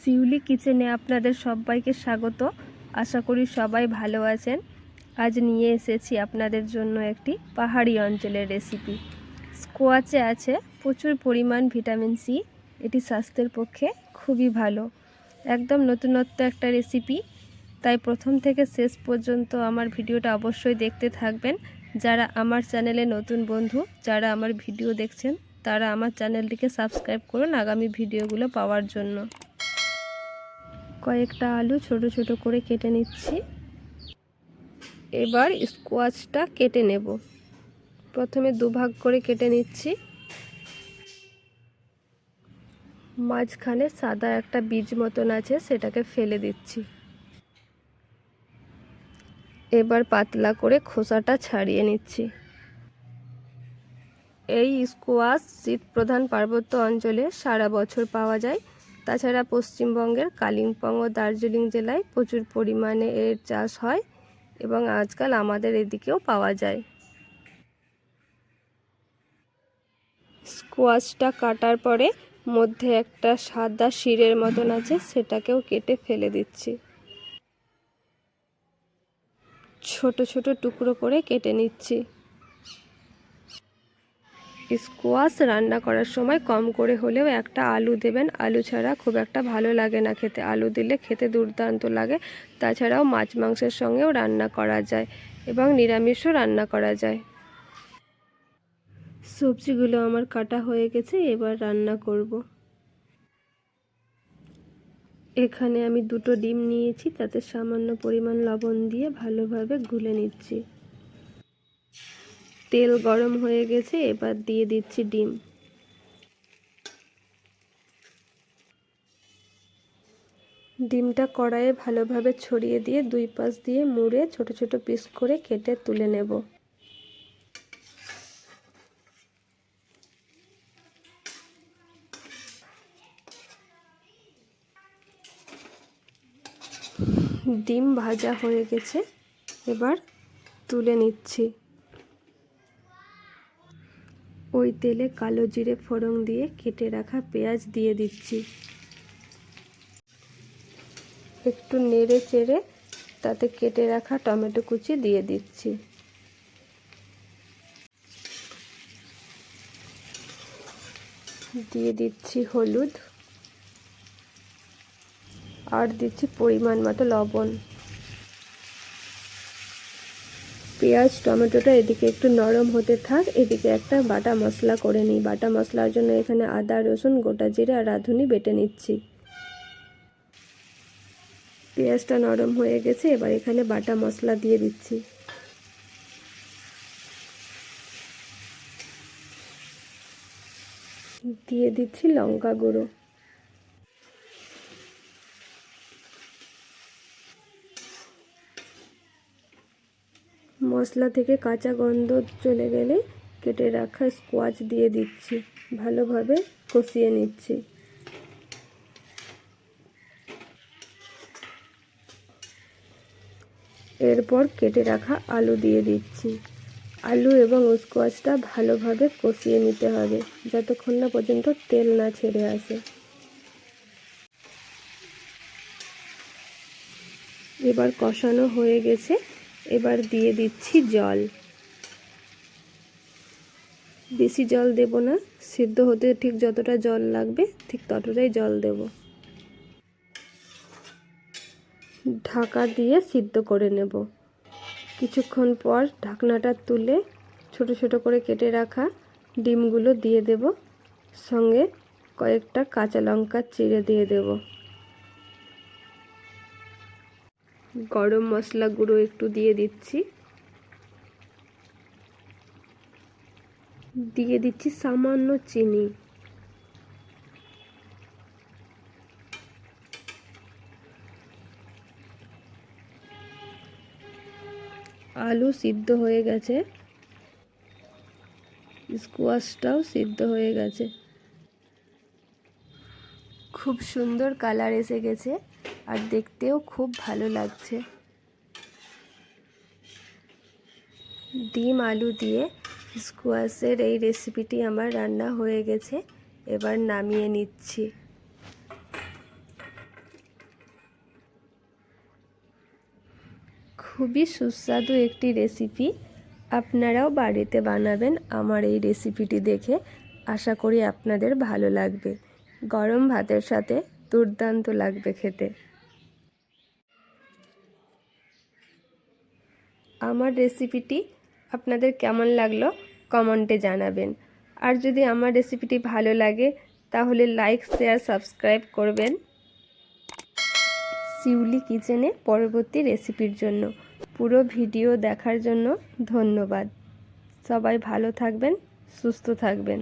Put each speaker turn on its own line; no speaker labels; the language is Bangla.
শিউলি কিচেনে আপনাদের সবাইকে স্বাগত। আশা করি সবাই ভালো আছেন। আজ নিয়ে এসেছি আপনাদের জন্য একটি পাহাড়ি অঞ্চলের রেসিপি স্কোয়াচে আছে প্রচুর পরিমাণ ভিটামিন সি এটি স্বাস্থ্যের পক্ষে খুবই ভালো। একদম নতুনত্ব একটা রেসিপি তাই প্রথম থেকে শেষ পর্যন্ত আমার ভিডিওটা অবশ্যই দেখতে থাকবেন। যারা আমার চ্যানেলে নতুন বন্ধু, যারা আমার ভিডিও দেখছেন, তারা আমার চ্যানেলটিকে সাবস্ক্রাইব করুন আগামী ভিডিওগুলো পাওয়ার জন্য। কয়েকটা আলু ছোট ছোট করে কেটে নিচ্ছি। এবার স্কোয়াচটা কেটে নেব। প্রথমে দুভাগ করে কেটে নিচ্ছি। মাঝখানে সাদা একটা বীজ মতন আছে, সেটাকে ফেলে দিচ্ছি। এবার পাতলা করে খোসাটা ছাড়িয়ে নিচ্ছি। এই স্কোয়াশ শীত প্রধান পার্বত্য অঞ্চলে সারা বছর পাওয়া যায়। তাছাড়া পশ্চিমবঙ্গের কালিম্পং ও দার্জিলিং জেলায় প্রচুর পরিমাণে এর চাষ হয় এবং আজকাল আমাদের এদিকেও পাওয়া যায়। স্কোয়াশটা কাটার পরে মধ্যে একটা সাদা শিরের মতন আছে, সেটাকেও কেটে ফেলে দিচ্ছি। ছোট ছোট টুকরো করে কেটে নিচ্ছি। স্কোয়াশ রান্না করার সময় কম করে হলেও একটা আলু দেবেন। আলু ছাড়া খুব একটা ভালো লাগে না খেতে। আলু দিলে খেতে দুর্দান্ত লাগে। তাছাড়াও মাছ মাংসের সঙ্গেও রান্না করা যায় এবং নিরামিষও রান্না করা যায়। সবজিগুলো আমার কাটা হয়ে গেছে, এবার রান্না করব। এখানে আমি দুটো ডিম নিয়েছি, তাতে সামান্য পরিমাণ লবণ দিয়ে ভালোভাবে গুলে নিচ্ছি। তেল গরম হয়ে গেছে, এবার দিয়ে দিচ্ছি ডিম। ডিমটা কড়াইয়ে ভালোভাবে ছড়িয়ে দিয়ে দুই পাশ দিয়ে মুড়ে ছোট ছোট পিস করে কেটে তুলে নেব। ডিম ভাজা হয়ে গেছে, এবার তুলে নিচ্ছি। ওই তেলে কালো জিরে ফোড়ন দিয়ে কেটে রাখা পেঁয়াজ দিয়ে দিচ্ছি। একটু নেড়ে চেড়ে তাতে কেটে রাখা টমেটো কুচি দিয়ে দিচ্ছি। দিয়ে দিচ্ছি হলুদ। আর দিচ্ছি পরিমাণ মতো লবণ। পেঁয়াজ, টমেটোটা এদিকে একটু নরম হতে থাক। এদিকে একটা বাটা মশলা করে নিই। বাটা মশলার জন্য এখানে আদা, রসুন, গোটা জিরে আর রাঁধুনি বেটে নিচ্ছি। পেঁয়াজটা নরম হয়ে গেছে, এবার এখানে বাটা মশলা দিয়ে দিচ্ছি। দিয়ে দিচ্ছি লঙ্কা গুঁড়ো। মশলা থেকে কাঁচা গন্ধ চলে গেলে কেটে রাখা স্কোয়াচ দিয়ে দিচ্ছি। ভালোভাবে কষিয়ে নিচ্ছি। এরপর কেটে রাখা আলু দিয়ে দিচ্ছি। আলু এবং স্কোয়াচটা ভালোভাবে কষিয়ে নিতে হবে, যতক্ষণ না পর্যন্ত তেল না ছেড়ে আসে। এবার কষানো হয়ে গেছে। এবার দিয়ে দিচ্ছি জল। বেশি জল দেব না, সিদ্ধ হতে ঠিক যতটা জল লাগবে, ঠিক ততটাই জল দেব। ঢাকা দিয়ে সিদ্ধ করে নেব। কিছুক্ষণ পর ঢাকনাটা তুলে ছোট ছোট করে কেটে রাখা ডিমগুলো দিয়ে দেব। সঙ্গে কয়েকটা কাঁচা লঙ্কা চিড়ে দিয়ে দেবো। গরম মশলা গুঁড়ো একটু দিয়ে দিচ্ছি। দিয়ে দিচ্ছি সামান্য চিনি। আলু সিদ্ধ হয়ে গেছে। স্কোয়াশটাও সিদ্ধ হয়ে গেছে। খুব সুন্দর কালার এসে গেছে। আর দেখতেও খুব ভালো লাগছে। ডিম আলু দিয়ে স্কোয়াশের এই রেসিপিটি আমার রান্না হয়ে গেছে। এবার নামিয়ে নিচ্ছি। খুবই সুস্বাদু একটি রেসিপি। আপনারাও বাড়িতে বানাবেন আমার এই রেসিপিটি দেখে। আশা করি আপনাদের ভালো লাগবে। গরম ভাতের সাথে দুর্দান্ত লাগবে খেতে। আমার রেসিপিটি আপনাদের কেমন লাগল কমেন্টে জানাবেন। আর যদি আমার রেসিপিটি ভালো লাগে, তাহলে লাইক, শেয়ার, সাবস্ক্রাইব করবেন শিউলি কিচেনে পরবর্তী রেসিপির জন্য। পুরো ভিডিও দেখার জন্য ধন্যবাদ। সবাই ভালো থাকবেন, সুস্থ থাকবেন।